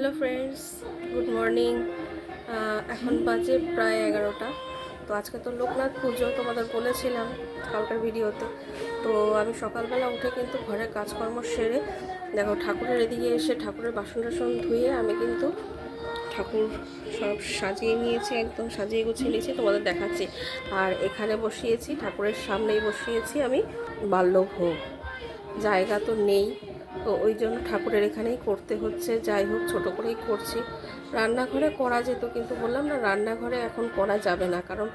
Hello friends good morning এখন বাজে প্রায় এগারোটা। তো আজকে তো লোকনাথ পুজো, তোমাদের বলেছিলাম কালকার ভিডিওতে। তো আমি সকালবেলা উঠে কিন্তু ঘরের কাজকর্ম সেরে, দেখো ঠাকুরের এদিকে এসে ঠাকুরের বাসন টাসন ধুয়ে আমি কিন্তু ঠাকুর সব সাজিয়ে নিয়েছি, একদম সাজিয়ে গুছিয়ে নিয়েছি, তোমাদের দেখাচ্ছি। আর এখানে বসিয়েছি, ঠাকুরের সামনেই বসিয়েছি আমি বাল্যভোগ। জায়গা তো নেই। তো ওই জন্য ঠাকুরের এখানেই করতে হচ্ছে, যাই হোক ছোটো করেই করছি। রান্নাঘরে করা যেত, কিন্তু বললাম না, রান্নাঘরে এখন করা যাবে না, কারণ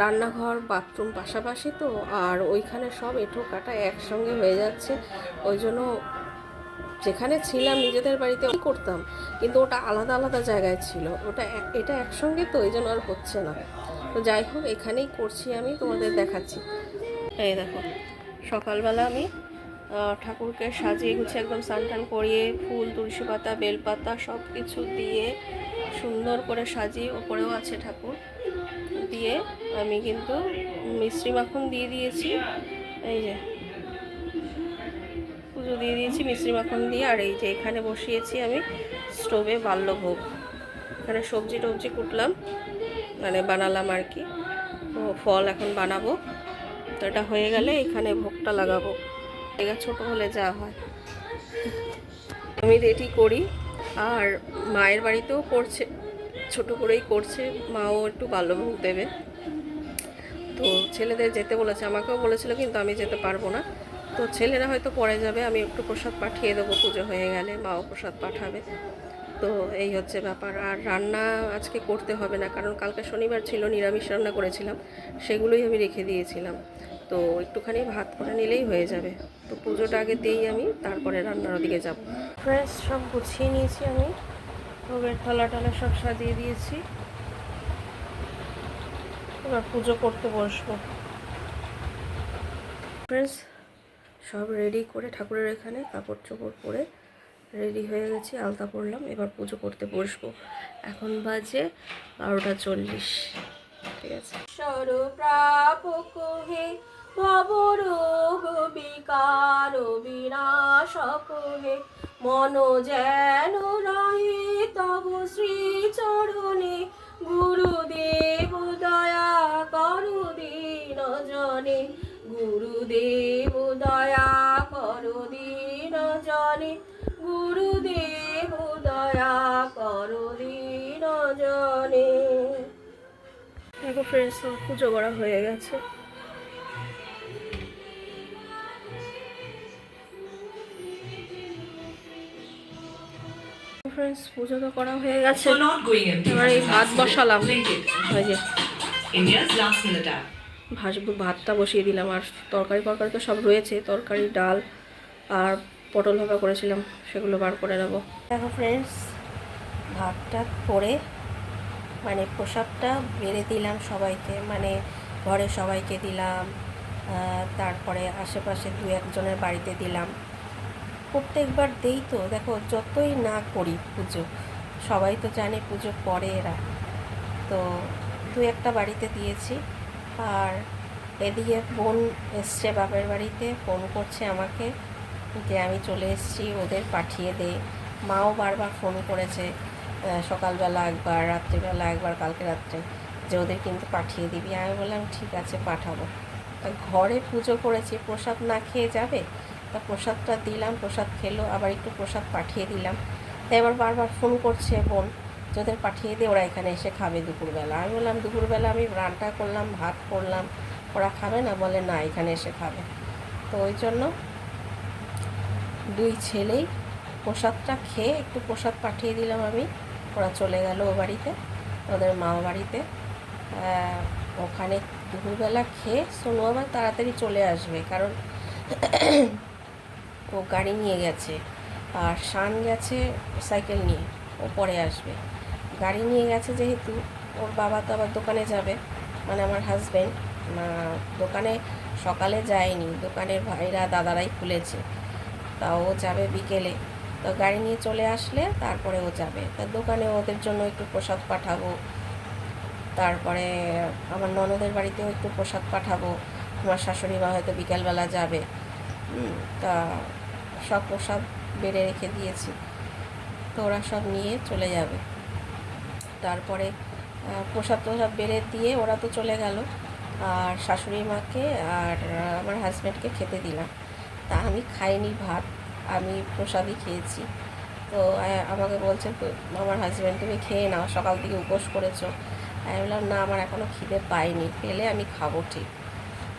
রান্নাঘর, বাথরুম পাশাপাশি তো, আর ওইখানে সব এঁঠো কাটা একসঙ্গে হয়ে যাচ্ছে। ওই জন্য যেখানে ছিলাম নিজেদের বাড়িতে করতাম, কিন্তু ওটা আলাদা আলাদা জায়গায় ছিল। ওটা এটা একসঙ্গে তো, ওই জন্য আর হচ্ছে না। তো যাই হোক, এখানেই করছি আমি, তোমাদের দেখাচ্ছি। এই দেখো, সকালবেলা আমি ঠাকুরকে সাজিয়ে গুছিয়ে একদম স্নান টান করিয়ে ফুল, তুলসী পাতা, বেলপাতা সব কিছু দিয়ে সুন্দর করে সাজিয়ে ওপরেও আছে ঠাকুর। দিয়ে আমি কিন্তু মিষ্টি মাখন দিয়ে দিয়েছি। এই যে। পুজো দিয়ে দিয়েছি মিষ্টি মাখন দিয়ে। আর এই যে এখানে বসিয়েছি আমি স্টোভে বাল্যভোগ। এখানে সবজি টবজি কুটলাম মানে বানালাম আর কি। ফল এখন বানাবো। তো এটা হয়ে গেলে এখানে ভোগটা লাগাবো। ছোট হলে যা হয়। আমি রেডি করি আর মায়ের বাড়িতেও করছে, ছোট করেই করছে, মাও একটু বাল্যভোগ দেবে। তো ছেলেদের যেতে বলেছে, আমাকেও বলেছিল কিন্তু আমি যেতে পারব না। তো ছেলেরা হয়তো পরে যাবে, আমি একটু প্রসাদ পাঠিয়ে দেবো, পুজো হয়ে গেলে মাও প্রসাদ পাঠাবে। তো এই হচ্ছে ব্যাপার। আর রান্না আজকে করতে হবে না, কারণ কালকে শনিবার ছিল, নিরামিষ রান্না করেছিলাম, সেগুলোই আমি রেখে দিয়েছিলাম। তো একটুখানি ভাত করে নিলেই হয়ে যাবে। তো পুজোটা আগে দিই আমি তারপরে রান্নার ওদিকে যাব। ফ্রেশ সব গুছিয়ে নিয়েছি আমি। ভোগের থালা টালা সব সাজিয়ে দিয়েছি। এবার পুজো করতে বসবো। ফ্রেন্ডস সব রেডি করে ঠাকুরের এখানে কাপড় চোপড় পরে রেডি হয়ে গেছি আলতা পরলাম এবার পুজো করতে বসবো। এখন বাজে বারোটা চল্লিশ। ঠিক আছে। সর্বপ্রাপক হে ভবরোগ বিকার বিনাশক হে। মন যেন রহে তব শ্রী চরণে গুরুদেব দয়া করু দিন জনে। গুরুদেব দয়া করু দিন জনে। গুরুদেব দয়া করু দিন জনে। দেখো ফ্রেন্ডস পুজো করা হয়ে গেছে। ফ্রেন্ডস পুজো তো করা হয়ে গেছে. এবার এই ভাত বসালাম. ওই যে. ভাসবো ভাতটা বসিয়ে দিলাম আর তরকারি ফরকারি তো সব রয়েছে তরকারি ডাল আর পটল ভাপা করেছিলাম সেগুলো বার করে নেব দেখো ফ্রেন্ডস ভাতটা করে মানে প্রসাদটা বেড়ে দিলাম সবাইকে মানে ঘরে সবাইকে দিলাম তারপরে আশেপাশে দু একজনের বাড়িতে দিলাম প্রত্যেকবার দেই তো। দেখো, যতই না করি পুজো, সবাই তো জানে পুজো করে এরা। তো দু একটা বাড়িতে দিয়েছি। আর এদিকে বোন এসছে বাপের বাড়িতে, ফোন করছে আমাকে যে আমি চলে এসেছি, ওদের পাঠিয়ে দে। মাও বারবার ফোন করেছে সকালবেলা একবার, রাত্রিবেলা একবার, কালকে রাত্রে, যে ওদের কিন্তু পাঠিয়ে দিবি। আমি বললাম, ঠিক আছে, পাঠাবো। ঘরে পুজো করেছি, প্রসাদ না খেয়ে যাবে? তা প্রসাদটা দিলাম, প্রসাদ খেলো, আবার একটু প্রসাদ পাঠিয়ে দিলাম। তাই এবার বারবার ফোন করছে, বোন যে ওদের পাঠিয়ে দিয়ে ওরা এখানে এসে খাবে দুপুরবেলা। আমি বললাম, দুপুরবেলা আমি রান্না করলাম, ভাত করলাম, ওরা খাবে না? বলে, না, এখানে এসে খাবে। তো ওই জন্য দুই ছেলেই প্রসাদটা খেয়ে একটু প্রসাদ পাঠিয়ে দিলাম আমি। ওরা চলে গেল ও বাড়িতে ওদের মামা বাড়িতে। ওখানে দুপুরবেলা খেয়ে সোনু আবার তাড়াতাড়ি চলে আসবে, কারণ ও গাড়ি নিয়ে গেছে আর শান গেছে সাইকেল নিয়ে, ও পরে আসবে। গাড়ি নিয়ে গেছে যেহেতু, ওর বাবা তো আবার দোকানে যাবে মানে আমার হাজব্যান্ড দোকানে সকালে যায়নি, দোকানের ভাইরা দাদারাই খুলেছে, তা ও যাবে বিকেলে। তো গাড়ি নিয়ে চলে আসলে তারপরে ও যাবে। তা দোকানে ওদের জন্য একটু প্রসাদ পাঠাবো, তারপরে আমার ননদের বাড়িতেও একটু প্রসাদ পাঠাবো, আমার শাশুড়ি মা হয়তো বিকালবেলা যাবে। তা সব প্রসাদ বেড়ে রেখে দিয়েছি। তো ওরা সব নিয়ে চলে যাবে। তারপরে প্রসাদ প্রসাদ বেড়ে দিয়ে ওরা তো চলে গেল। আর শাশুড়ি মাকে আর আমার হাজব্যান্ডকে খেতে দিলাম। তা আমি খাইনি ভাত, আমি প্রসাদই খেয়েছি। তো আমাকে বলছে আমার হাজব্যান্ড তুমি খেয়ে নাও, সকাল থেকে উপোস করেছ। আমি বললাম, না, আমার এখনও খিদে পাইনি, পেলে আমি খাব ঠিক।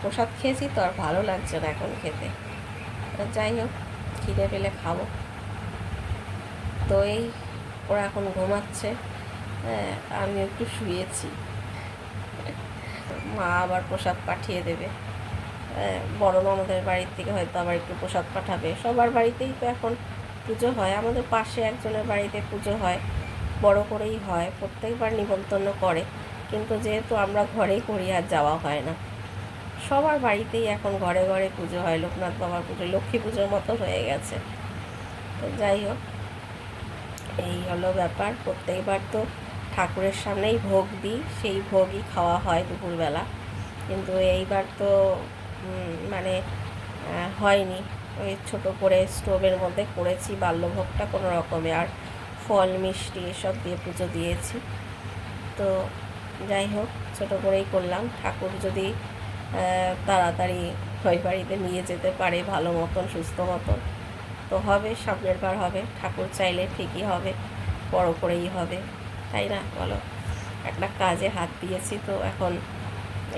প্রসাদ খেয়েছি, তো আর ভালো লাগছে না এখন খেতে। যাই হোক খিদে পেলে খাব। তো এই ওরা এখন ঘুমাচ্ছে। হ্যাঁ আমি একটু শুয়েছি। মা আবার প্রসাদ পাঠিয়ে দেবে। হ্যাঁ, বড় ননদের বাড়ির থেকে হয়তো আবার একটু প্রসাদ পাঠাবে। সবার বাড়িতেই তো এখন পুজো হয়। আমাদের পাশে একজনের বাড়িতে পুজো হয়। বড় করেই হয়। প্রত্যেকবার নিমন্ত্রণ করে। কিন্তু যেহেতু আমরা ঘরেই করি আর যাওয়া হয় না। সবার বাড়িতেই এখন ঘরে ঘরে পুজো হয়, লোকনাথ বাবার পুজো, লক্ষ্মী পুজোর মতো হয়ে গেছে। তো যাই হোক, এই হলো ব্যাপার। প্রত্যেকবার তো ঠাকুরের সামনেই ভোগ দিই, সেই ভোগই খাওয়া হয় দুপুরবেলা। কিন্তু এইবার তো মানে হয়নি। ওই ছোট করে স্টোভের মধ্যে করেছি বাল্যভোগটা কোনো রকমে, আর ফল, মিষ্টি এসব দিয়ে পুজো দিয়েছি। তো যাই হোক, ছোট করেই করলাম। ঠাকুর যদি তাড়াতাড়ি ওই বাড়িতে নিয়ে যেতে পারে ভালো মতন, সুস্থ মতন। তো হবে সামনের বার হবে, ঠাকুর চাইলে ঠিকই হবে, বড় করেই হবে, তাই না বলো? একটা কাজে হাত দিয়েছি তো এখন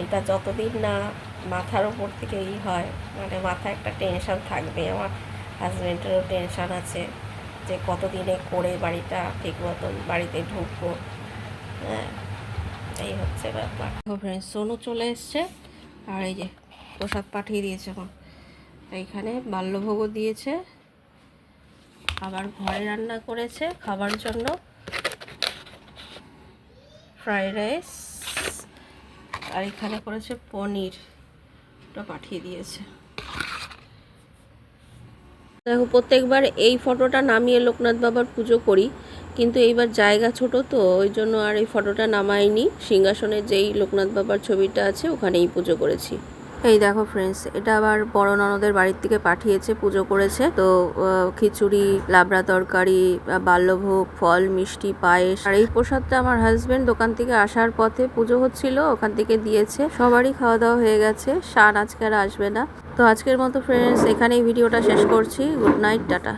এটা যতদিন না মাথার ওপর থেকে ই হয় মানে মাথায় একটা টেনশন থাকবে আমার। হাজব্যান্ডেরও টেনশান আছে যে কতদিনে করে বাড়িটা ঠিক মতন বাড়িতে ঢুকবো। হ্যাঁ এই হচ্ছে ব্যাপার। ফ্রেন্ড সোনু চলে এসছে। আর এই যে প্রসাদ পাঠিয়ে দিয়েছে এখন। এইখানে বাল্যভোগও দিয়েছে। আবার ঘরে রান্না করেছে খাবার জন্য। Fried rice. আর এখানে করেছে পনিরটা পাঠিয়ে দিয়েছে। দেখো, প্রত্যেকবার এই ফটোটা নামিয়ে লোকনাথ বাবার পুজো করি, কিন্তু এইবার জায়গা ছোট তো, ওই জন্য আর এই ফটোটা নামাইনি। সিংহাসনে যেই লোকনাথ বাবার ছবিটা আছে, ওখানেই পুজো করেছি। এই দেখো ফ্রেন্ডস এটা আবার বড় ননদের বাড়ির থেকে পাঠিয়েছে, পুজো করেছে। তো খিচুড়ি, লাবড়া তরকারি বাল্যভোগ, ফল, মিষ্টি, পায়েস। আর এই প্রসাদটা আমার হাজবেন্ড দোকান থেকে আসার পথে পুজো হচ্ছিল, ওখান থেকে দিয়েছে। সবারই খাওয়া দাওয়া হয়ে গেছে শান আজকে আর আসবে না। তো আজকের মতো ফ্রেন্ডস এখানেই ভিডিওটা শেষ করছি। Good night tata.